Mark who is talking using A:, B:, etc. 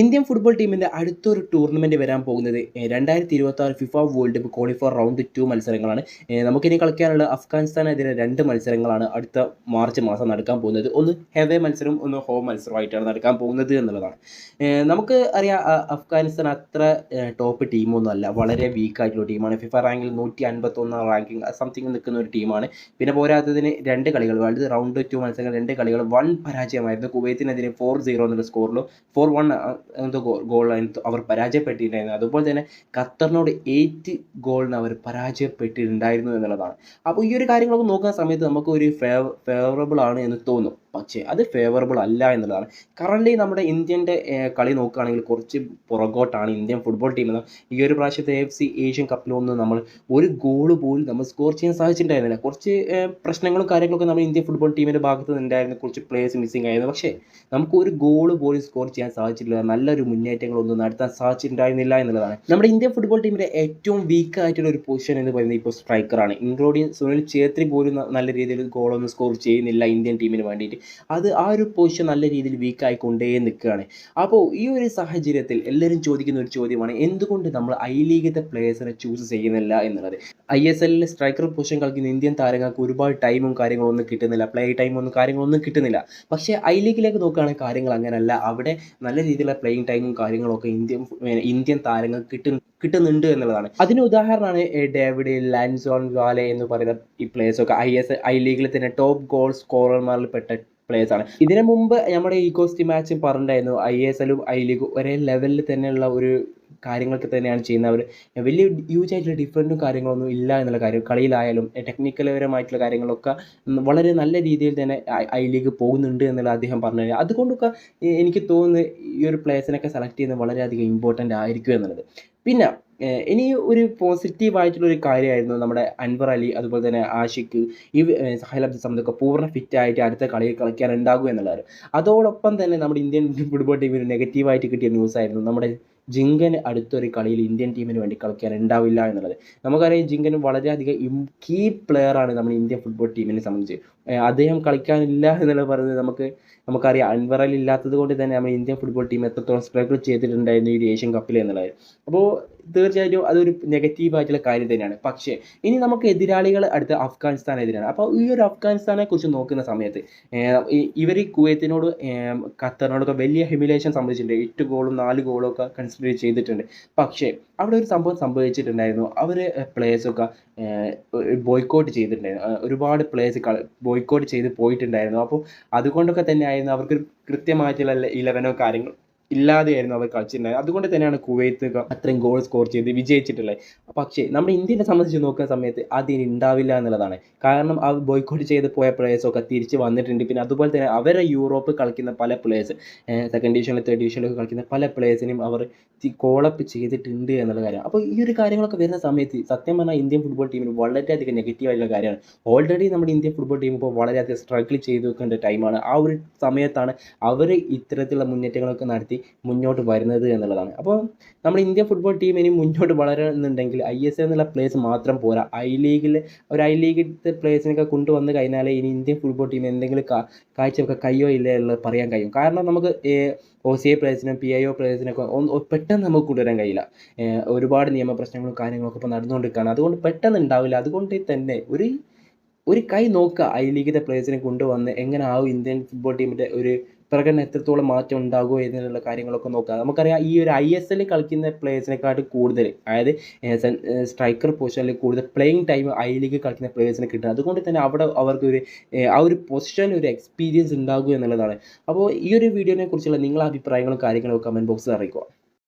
A: Indian football ടീമിന്റെ അടുത്തൊരു tournament വരാൻ പോകുന്നത് രണ്ടായിരത്തി ഇരുപത്തി ആറ് FIFA World Cup qualifier round two മത്സരങ്ങളാണ്. നമുക്കിനി കളിക്കാനുള്ള അഫ്ഗാനിസ്ഥാനെതിരെ രണ്ട് മത്സരങ്ങളാണ് അടുത്ത മാർച്ച് മാസം നടക്കാൻ പോകുന്നത്. ഒന്ന് ഹെവേ മത്സരം ഒന്ന് ഹോം മത്സരമായിട്ടാണ് നടക്കാൻ പോകുന്നത് എന്നുള്ളതാണ്. നമുക്ക് അറിയാം അഫ്ഗാനിസ്ഥാൻ അത്ര ടോപ്പ് ടീമൊന്നും അല്ല വളരെ വീക്കായിട്ടുള്ള ടീമാണ്. ഫിഫ റാങ്കിൽ നൂറ്റി അൻപത്തൊന്നാം റാങ്കിങ് സംതിങ് നിൽക്കുന്ന ഒരു ടീമാണ്. പിന്നെ പോരാത്തതിന് രണ്ട് കളികൾ വേൾഡ് റൗണ്ട് ടു മത്സരങ്ങൾ രണ്ട് കളികൾ വൺ പരാജയമായിരുന്നു. കുവൈത്തിനെതിരെ ഫോർ സീറോ എന്നുള്ള സ്കോറിലും ഫോർ വൺ എന്തോ ഗോളിന് അവർ പരാജയപ്പെട്ടിട്ടുണ്ടായിരുന്നു. അതുപോലെ തന്നെ ഖത്തറിനോട് എയ്റ്റ് ഗോളിന് അവർ പരാജയപ്പെട്ടിട്ടുണ്ടായിരുന്നു എന്നുള്ളതാണ്. അപ്പോൾ ഈ ഒരു കാര്യങ്ങളൊക്കെ നോക്കുന്ന സമയത്ത് നമുക്ക് ഒരു ഫേവ ഫേവറബിൾ ആണ് എന്ന് തോന്നും. പക്ഷേ അത് ഫേവറബിൾ അല്ല എന്നുള്ളതാണ്. കറന്റ് നമ്മുടെ ഇന്ത്യന്റെ കളി നോക്കുകയാണെങ്കിൽ കുറച്ച് പുറകോട്ടാണ് ഇന്ത്യൻ ഫുട്ബോൾ ടീം എന്ന് ഈ ഒരു പ്രാവശ്യത്തെ എഫ് സി ഏഷ്യൻ കപ്പിലൊന്നും നമ്മൾ ഒരു ഗോൾ പോലും നമ്മൾ സ്കോർ ചെയ്യാൻ സാധിച്ചിട്ടുണ്ടായിരുന്നില്ല. കുറച്ച് പ്രശ്നങ്ങളും കാര്യങ്ങളൊക്കെ നമ്മൾ ഇന്ത്യൻ ഫുട്ബോൾ ടീമിന്റെ ഭാഗത്ത് നിന്നുണ്ടായിരുന്നു കുറച്ച് പ്ലേയേഴ്സ് മിസ്സിംഗ് ആയിരുന്നു. പക്ഷേ നമുക്ക് ഒരു ഗോൾ പോലും സ്കോർ ചെയ്യാൻ സാധിച്ചിട്ടില്ല. നല്ലൊരു മുന്നേറ്റങ്ങളൊന്നും നടത്താൻ സാധിച്ചിട്ടുണ്ടായിരുന്നില്ല എന്നുള്ളതാണ്. നമ്മുടെ ഇന്ത്യൻ ഫുട്ബോൾ ടീമിന്റെ ഏറ്റവും വീക്ക് ആയിട്ടുള്ള ഒരു പൊസിഷൻ എന്ന് പറയുന്നത് ഇപ്പോൾ സ്ട്രൈക്കറാണ് ഇൻക്ലൂഡിങ് സുനിൽ ഛേത്രി പോലും നല്ല രീതിയിൽ ഗോളൊന്നും സ്കോർ ചെയ്യുന്നില്ല ഇന്ത്യൻ ടീമിന് വേണ്ടിയിട്ട്. അത് ആ ഒരു പൊസിഷൻ നല്ല രീതിയിൽ വീക്ക് ആയിക്കൊണ്ടേ നിൽക്കുകയാണ്. അപ്പോൾ ഈ ഒരു സാഹചര്യത്തിൽ എല്ലാവരും ചോദിക്കുന്ന ഒരു ചോദ്യമാണ് എന്തുകൊണ്ട് നമ്മൾ ഐ ലീഗിലത്തെ പ്ലേയേഴ്സിനെ ചൂസ് ചെയ്യുന്നില്ല എന്നുള്ളത്? ഐ എസ് എല്ലിൽ സ്ട്രൈക്കർ പൊസിഷൻ കളിക്കുന്ന ഇന്ത്യൻ താരങ്ങൾക്ക് ഒരുപാട് ടൈമും കാര്യങ്ങളും ഒന്നും കിട്ടുന്നില്ല പ്ലേ ടൈമൊന്നും കാര്യങ്ങളൊന്നും കിട്ടുന്നില്ല. പക്ഷേ ഐ ലീഗിലേക്ക് നോക്കുകയാണെങ്കിൽ കാര്യങ്ങൾ അങ്ങനെയല്ല. അവിടെ നല്ല രീതിയിലുള്ള പ്ലേയിങ് ടൈമും കാര്യങ്ങളൊക്കെ ഇന്ത്യൻ ഇന്ത്യൻ താരങ്ങൾക്ക് കിട്ടും കിട്ടുന്നുണ്ട് എന്നുള്ളതാണ്. അതിന് ഉദാഹരണമാണ് ഡേവിഡ് ലാൻസോൺ വാലെ എന്ന് പറയുന്ന ഈ പ്ലേയേഴ്സൊക്കെ ഐ എസ് ഐ ലീഗിലെ തന്നെ ടോപ്പ് ഗോൾ സ്കോറർമാരിൽ പെട്ട ആണ്. ഇതിനു മുമ്പ് നമ്മുടെ ഈ കോസ്റ്റ് മാച്ച് പറഞ്ഞിട്ടുണ്ടായിരുന്നു ഐ എസ് എല്ലും ഐ ലീഗും ഒരേ ലെവലിൽ തന്നെയുള്ള ഒരു കാര്യങ്ങളൊക്കെ തന്നെയാണ് ചെയ്യുന്നത്. അവർ വലിയ ഹ്യൂജ് ആയിട്ടുള്ള ഡിഫറന്റും കാര്യങ്ങളൊന്നും ഇല്ല എന്നുള്ള കാര്യം കളിയിലായാലും ടെക്നിക്കൽപരമായിട്ടുള്ള കാര്യങ്ങളൊക്കെ വളരെ നല്ല രീതിയിൽ തന്നെ ഐ- ലീഗ് പോകുന്നുണ്ട് എന്നുള്ള അദ്ദേഹം പറഞ്ഞു അതുകൊണ്ടൊക്കെ എനിക്ക് തോന്നുന്നു ഈ ഒരു പ്ലേയേഴ്സിനൊക്കെ സെലക്ട് ചെയ്യുന്നത് വളരെയധികം ഇമ്പോർട്ടന്റ് ആയിരിക്കും എന്നുള്ളത്. പിന്നെ ഇനി ഒരു പോസിറ്റീവ് ആയിട്ടുള്ള ഒരു കാര്യമായിരുന്നു നമ്മുടെ അൻവർ അലി അതുപോലെ തന്നെ ആഷിഖ് ഈ സഹൽ അബ്ദുൽ സമദൊക്കെ പൂർണ ഫിറ്റ് ആയിട്ട് അടുത്ത കളിയിൽ കളിക്കാൻ ഉണ്ടാകും എന്നുള്ളതാണ്. അതോടൊപ്പം തന്നെ നമ്മുടെ ഇന്ത്യൻ ഫുട്ബോൾ ടീമിന് നെഗറ്റീവായിട്ട് കിട്ടിയ ന്യൂസ് ആയിരുന്നു നമ്മുടെ ജിങ്കൻ അടുത്തൊരു കളിയിൽ ഇന്ത്യൻ ടീമിന് വേണ്ടി കളിക്കാൻ ഉണ്ടാവില്ല എന്നുള്ളത്. നമുക്കറിയാം ജിങ്കൻ വളരെയധികം കീ പ്ലെയറാണ് നമ്മുടെ ഇന്ത്യൻ ഫുട്ബോൾ ടീമിനെ സംബന്ധിച്ച്. അദ്ദേഹം കളിക്കാനില്ല എന്നുള്ളത് പറയുന്നത് നമുക്ക് നമുക്കറിയാം. അൻവർ അലി ഇല്ലാത്തത് കൊണ്ട് തന്നെ നമ്മൾ ഇന്ത്യൻ ഫുട്ബോൾ ടീം എത്രത്തോളം സ്ട്രഗിൾ ചെയ്തിട്ടുണ്ടായിരുന്നു ഈ ഏഷ്യൻ കപ്പിൽ എന്നുള്ളത്. അപ്പോൾ തീർച്ചയായിട്ടും അതൊരു നെഗറ്റീവ് ആയിട്ടുള്ള കാര്യം തന്നെയാണ്. പക്ഷേ ഇനി നമുക്ക് എതിരാളികൾ അടുത്ത അഫ്ഗാനിസ്ഥാൻ എതിരാണ് അപ്പോൾ ഈ ഒരു അഫ്ഗാനിസ്ഥാനെ കുറിച്ച് നോക്കുന്ന സമയത്ത് ഇവർ കുവൈത്തിനോട് ഖത്തറിനോടൊക്കെ വലിയ ഹ്യൂമിലേഷൻ സംഭവിച്ചിട്ടുണ്ട് എട്ട് ഗോളും നാല് ഗോളും ഒക്കെ കൺസിഡർ ചെയ്തിട്ടുണ്ട്. പക്ഷേ അവിടെ ഒരു സംഭവം സംഭവിച്ചിട്ടുണ്ടായിരുന്നു. അവർ പ്ലേയേഴ്സൊക്കെ ബോയ്ക്കോട്ട് ചെയ്തിട്ടുണ്ടായിരുന്നു. ഒരുപാട് പ്ലേയേഴ്സ് ബോയ്ക്കോട്ട് ചെയ്ത് പോയിട്ടുണ്ടായിരുന്നു. അപ്പോൾ അതുകൊണ്ടൊക്കെ തന്നെയായിരുന്നു അവർക്ക് കൃത്യമായിട്ടുള്ള ഇലവനോ കാര്യങ്ങൾ ഇല്ലാതെയായിരുന്നു അവർ കളിച്ചിട്ടുണ്ടായത് അതുകൊണ്ട് തന്നെയാണ് കുവൈത്ത് അത്രയും ഗോൾ സ്കോർ ചെയ്ത് വിജയിച്ചിട്ടുള്ളത്. പക്ഷേ നമ്മുടെ ഇന്ത്യനെ സംബന്ധിച്ച് നോക്കുന്ന സമയത്ത് അതിന് ഉണ്ടാവില്ല എന്നുള്ളതാണ്. കാരണം ആ ബോയ്ക്കോട്ട് ചെയ്ത് പോയ പ്ലേയേഴ്സൊക്കെ തിരിച്ച് വന്നിട്ടുണ്ട്. പിന്നെ അതുപോലെ തന്നെ അവരെ യൂറോപ്പ് കളിക്കുന്ന പല പ്ലേയേഴ്സ് സെക്കൻഡ് ഡിവിഷനിൽ തേർഡ് ഡിവിഷനിലൊക്കെ കളിക്കുന്ന പല പ്ലേയേഴ്സിനും അവർ കോളപ്പ് ചെയ്തിട്ടുണ്ട് എന്നുള്ള കാര്യം. അപ്പോൾ ഈ ഒരു കാര്യങ്ങളൊക്കെ വരുന്ന സമയത്ത് സത്യം പറഞ്ഞാൽ ഇന്ത്യൻ ഫുട്ബോൾ ടീമിന് വളരെയധികം നെഗറ്റീവായിട്ടുള്ള കാര്യമാണ്. ഓൾറെഡി നമ്മുടെ ഇന്ത്യൻ ഫുട്ബോൾ ടീം ഇപ്പോൾ വളരെയധികം സ്ട്രഗിൾ ചെയ്ത് വെക്കേണ്ട ടൈമാണ് ആ ഒരു സമയത്താണ് അവർ ഇത്തരത്തിലുള്ള മുന്നേറ്റങ്ങളൊക്കെ നടത്തി മുന്നോട്ട് വരുന്നത് എന്നുള്ളതാണ്. അപ്പോൾ നമ്മൾ ഇന്ത്യ ഫുട്ബോൾ ടീം ഇനി മുന്നോട്ട് വളരുന്നുണ്ടെങ്കിൽ ഐ എസ് എന്നുള്ള പ്ലേസ് മാത്രം പോരാ. ഐ ലീഗിൽ ഒരു ഐ ലീഗിലത്തെ പ്ലേസിനൊക്കെ കൊണ്ടുവന്ന് കഴിഞ്ഞാൽ ഇനി ഇന്ത്യൻ ഫുട്ബോൾ ടീം എന്തെങ്കിലും കാ കാഴ്ചവെക്കാൻ കഴിയോ ഇല്ല എന്നുള്ളത് പറയാൻ കഴിയും. കാരണം നമുക്ക് ഒ സി ഐ പ്ലേയേഴ്സിനും പി ഐ ഒ പ്ലേയേഴ്സിനൊക്കെ പെട്ടെന്ന് നമുക്ക് കൊണ്ടുവരാൻ കഴിയില്ല. ഒരുപാട് നിയമപ്രശ്നങ്ങളും കാര്യങ്ങളൊക്കെ ഇപ്പോൾ നടന്നുകൊണ്ടിരിക്കുകയാണ്. അതുകൊണ്ട് പെട്ടെന്ന് ഉണ്ടാവില്ല. അതുകൊണ്ട് തന്നെ ഒരു ഒരു കൈ നോക്കുക ഐ ലീഗിലെ പ്ലേയേഴ്സിനെ കൊണ്ടുവന്ന് എങ്ങനെ ആവും ഇന്ത്യൻ ഫുട്ബോൾ ടീമിന്റെ ഒരു പ്രകടനം എത്രത്തോളം മാറ്റം ഉണ്ടാകുമോ എന്നുള്ള കാര്യങ്ങളൊക്കെ നോക്കുക നമുക്കറിയാം ഈ ഒരു ഐ എസ് എല്ലിൽ കളിക്കുന്ന പ്ലേയേഴ്സിനെക്കാട്ടും കൂടുതൽ അതായത് സ്ട്രൈക്കർ പൊസിഷനിൽ കൂടുതൽ പ്ലേയിങ് ടൈം ഐ ലീഗ് കളിക്കുന്ന പ്ലേയേഴ്സിന് കിട്ടും അതുകൊണ്ട് തന്നെ അവിടെ അവർക്ക് ഒരു ആ ഒരു പൊസിഷനിൽ ഒരു എക്സ്പീരിയൻസ് ഉണ്ടാകുക എന്നുള്ളതാണ്. അപ്പോൾ ഈ ഒരു വീഡിയോനെ കുറിച്ചുള്ള നിങ്ങളുടെ അഭിപ്രായങ്ങളും കാര്യങ്ങളും കമന്റ് ബോക്സിൽ അറിയിക്കുക.